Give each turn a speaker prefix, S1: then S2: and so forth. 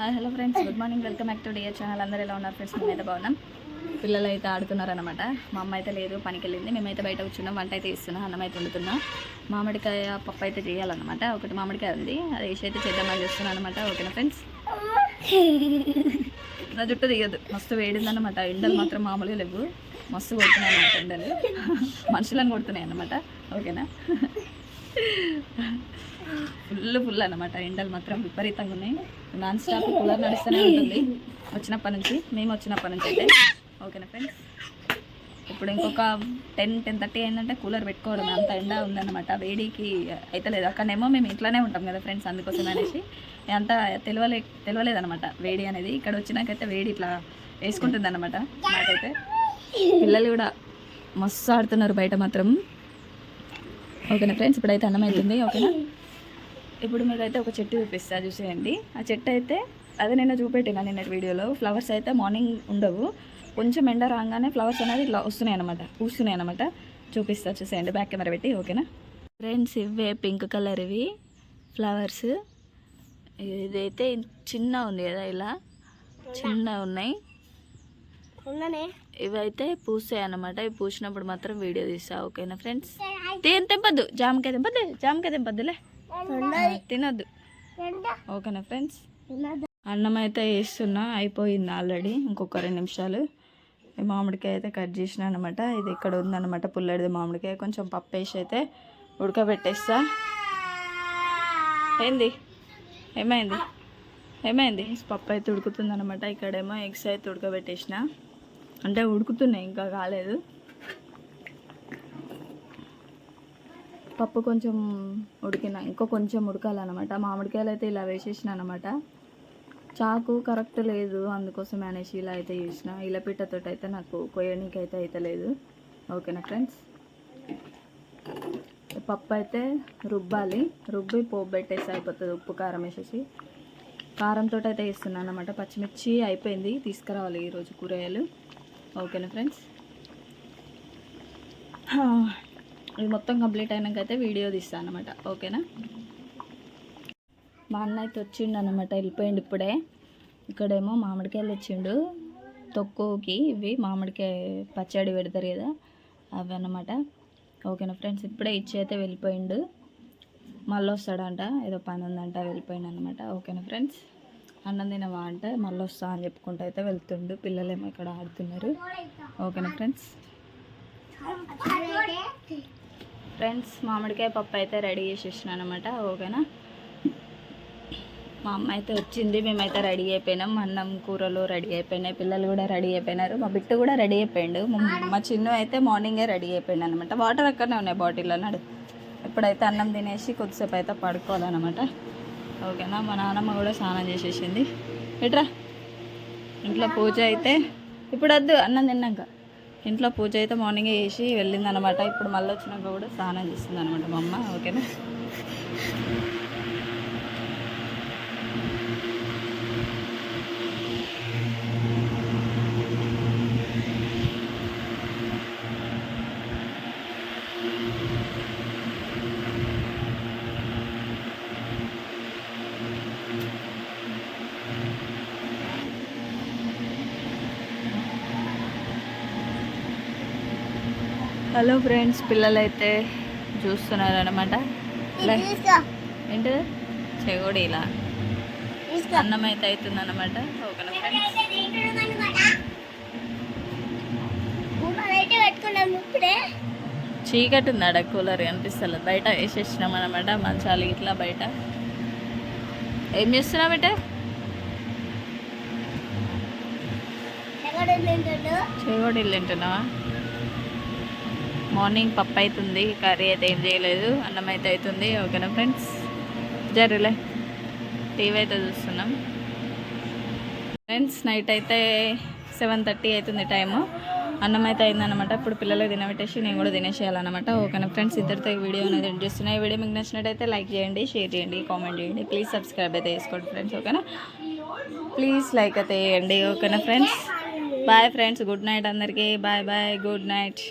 S1: Hi hello friends good morning welcome back to dear channel. అందరూ ఎలా ఉన్నారు friends? మేమైతే బాగున్నాం. పిల్లలు అయితే ఆడుతున్నారనమాట మా అమ్మ అయితే లేదు పనికి వెళ్ళింది మేమైతే బయట కూర్చున్నాం వంట అయితే ఇస్తున్నాం అన్నం అయితే వండుతున్నాం. మామిడికాయ పప్పు అయితే చేయాలన్నమాట. ఒకటి మామిడికాయ ఉంది అది వేసి అయితే చేద్దామని చూస్తున్నాను అనమాట ఓకేనా ఫ్రెండ్స్? నా జుట్టు తీయదు మస్తు వేడిందనమాట ఎండలు మాత్రం మామూలుగా లేవు. మస్తు కొడుతున్నాయి అనమాట ఎండలు. మనుషులను కొడుతున్నాయి అనమాట ఓకేనా? ఫుల్ ఫుల్ అనమాట ఎండలు మాత్రం విపరీతంగా ఉన్నాయి. నాన్ స్టాప్ కూలర్ నడుస్తూనే ఉంటుంది. వచ్చినప్పటి నుంచి మేము వచ్చినప్పటి నుంచి అయితే. ఓకేనా ఫ్రెండ్స్ ఇప్పుడు ఇంకొక టెన్ టెన్ థర్టీ అయిందంటే కూలర్ పెట్టుకోవడం అంత ఎండ ఉందన్నమాట. వేడికి అయితే లేదు అక్కడనేమో మేము ఇంట్లోనే ఉంటాం కదా ఫ్రెండ్స్ అందుకోసం అనేసి. అంత తెలియలే తెలియలేదన్నమాట వేడి అనేది. ఇక్కడ వచ్చినాకైతే వేడి ఇట్లా వేసుకుంటుంది అనమాట నాకైతే పిల్లలు కూడా మస్తు ఆడుతున్నారు బయట మాత్రం. ఓకేనా ఫ్రెండ్స్ ఇప్పుడైతే అన్నం అవుతుంది ఓకేనా ఇప్పుడు మీకు అయితే ఒక చెట్టు చూపిస్తా చూసేయండి. ఆ చెట్టు అయితే అదే నేను చూపెట్టిన నిన్న వీడియోలో ఫ్లవర్స్ అయితే మార్నింగ్ ఉండవు. కొంచెం ఎండ రాగానే ఫ్లవర్స్ అనేది ఇట్లా వస్తున్నాయి అనమాట పూస్తున్నాయి అనమాట చూపిస్తా చూసేయండి. బ్యాక్ కెమెరా పెట్టి ఓకేనా? ఫ్రెండ్స్ ఇవే పింక్ కలర్ ఇవి ఫ్లవర్స్. ఇదైతే చిన్న ఉంది కదా ఇలా? చిన్న ఉన్నాయి. ఇవైతే పూసాయి అన్నమాట. ఇవి పూసినప్పుడు మాత్రం వీడియో తీస్తా ఓకేనా ఫ్రెండ్స్? తెంపద్దు. జామకాయ తెంపద్దు జామకాయ తెంపద్దులే. తినొద్దు. ఓకేనా ఫ్రెండ్స్? అన్నం అయితే వేస్తున్నా అయిపోయింది ఆల్రెడీ ఇంకొక రెండు నిమిషాలు. మామిడికాయ అయితే కట్ చేసిన అనమాట ఇది ఇక్కడ ఉందన్నమాట పుల్లడిది మామిడికాయ. కొంచెం పప్పు వేసి అయితే ఉడకబెట్టేస్తా. ఏంది? ఏమైంది? ఏమైంది? పప్పు అయితే ఉడుకుతుంది అనమాట ఇక్కడేమో ఎగ్స్ అయితే ఉడకబెట్టేసిన. అంటే ఉడుకుతున్నాయి ఇంకా కాలేదు. పప్పు కొంచెం ఉడికిన ఇంకో కొంచెం ఉడకాలన్నమాట. మామిడికాయలు అయితే ఇలా వేసేసిన అనమాట చాకు కరెక్ట్ లేదు అందుకోసం అనేసి ఇలా అయితే చేసిన. ఇలా పిట్టతో అయితే నాకు కొయ్యడానికి అయితే అయితే లేదు. ఓకేనా ఫ్రెండ్స్? పప్పు అయితే రుబ్బాలి. రుబ్బి పోపు అయిపోతుంది ఉప్పు కారం వేసేసి. కారంతో అయితే వేస్తున్నాను అనమాట పచ్చిమిర్చి అయిపోయింది తీసుకురావాలి ఈరోజు కూరగాయలు. ఓకేనా ఫ్రెండ్స్? ఇది మొత్తం కంప్లీట్ అయినాక అయితే వీడియో తీస్తాను అనమాట ఓకేనా? మా అన్న అయితే వచ్చిండు అనమాట వెళ్ళిపోయిండు ఇప్పుడే. ఇక్కడేమో మామిడికాయలు తెచ్చిండు. తొక్కుకి ఇవి మామిడికాయ పచ్చడి పెడతారు కదా అవి అన్నమాట. ఓకేనా ఫ్రెండ్స్? ఇప్పుడే ఇచ్చి అయితే వెళ్ళిపోయిండు. మళ్ళీ వస్తాడంట ఏదో పని ఉందంట వెళ్ళిపోయిండు అనమాట ఓకేనా ఫ్రెండ్స్? అన్నం తినవా అంటే మళ్ళీ వస్తా అని చెప్పుకుంటూ అయితే వెళ్తుండు. పిల్లలేమో ఇక్కడ ఆడుతున్నారు. ఓకేనా ఫ్రెండ్స్? ఫ్రెండ్స్ మామిడికాయ పప్పు అయితే రెడీ చేసేసిన అనమాట ఓకేనా? మా అమ్మ అయితే వచ్చింది మేమైతే రెడీ అయిపోయినాం అన్నం కూరలు రెడీ అయిపోయినాయి పిల్లలు కూడా రెడీ అయిపోయినారు మా బిట్టు కూడా రెడీ అయిపోయిండు మా- మా చిన్ను అయితే మార్నింగే రెడీ అయిపోయింది అనమాట వాటర్ అక్కడనే ఉన్నాయి బాటిల్ అన్నాడు ఇప్పుడైతే అన్నం తినేసి కొద్దిసేపు అయితే పడుకోవాలన్నమాట ఓకేనా? మా నాన్నమ్మ కూడా స్నానం చేసేసింది ఎట్రా? ఇంట్లో పూజ అయితే ఇప్పుడు వద్దు అన్నం తిన్నాక. ఇంట్లో పూజ అయితే మార్నింగే వేసి వెళ్ళిందనమాట ఇప్పుడు మళ్ళీ వచ్చినాక కూడా స్నానం చేస్తుంది అనమాట మా అమ్మ ఓకేనా? హలో ఫ్రెండ్స్ పిల్లలైతే చూస్తున్నారు అనమాట ఏంటి చెగోడి ఇలా అన్నం అయితే అవుతుంది అనమాట ఓకేనా ఫ్రెండ్స్ చీకటి ఉంది ఆడ కూలర్ కనిపిస్తలేదు బయట వేసేసినాం అనమాట మంచాలు ఇట్లా బయట. ఏం చేస్తున్నావు బిడ్డ?
S2: తింటాడు
S1: చెగోడి ఇల్లు తింటున్నావా మార్నింగ్ పప్పు అవుతుంది కర్రీ అయితే ఏం చేయలేదు అన్నం అయితే అవుతుంది ఓకేనా ఫ్రెండ్స్? జరులే టీవీ అయితే చూస్తున్నాం. ఫ్రెండ్స్ నైట్ అయితే సెవెన్ థర్టీ అవుతుంది టైము. అన్నం అయితే అయిందనమాట ఇప్పుడు పిల్లలకు తినబెట్టేసి నేను కూడా తినేసేయాలన్నమాట. ఓకేనా ఫ్రెండ్స్? ఇద్దరితో వీడియో అనేది ఎండ్ చేస్తున్నాయి వీడియో మీకు నచ్చినట్టయితే లైక్ చేయండి షేర్ చేయండి కామెంట్ చేయండి. ప్లీజ్ సబ్స్క్రైబ్ అయితే చేసుకోండి ఫ్రెండ్స్ ఓకేనా? ప్లీజ్ లైక్ అయితే వేయండి ఓకేనా friends? Bye friends good night అందరికీ. Bye bye good night.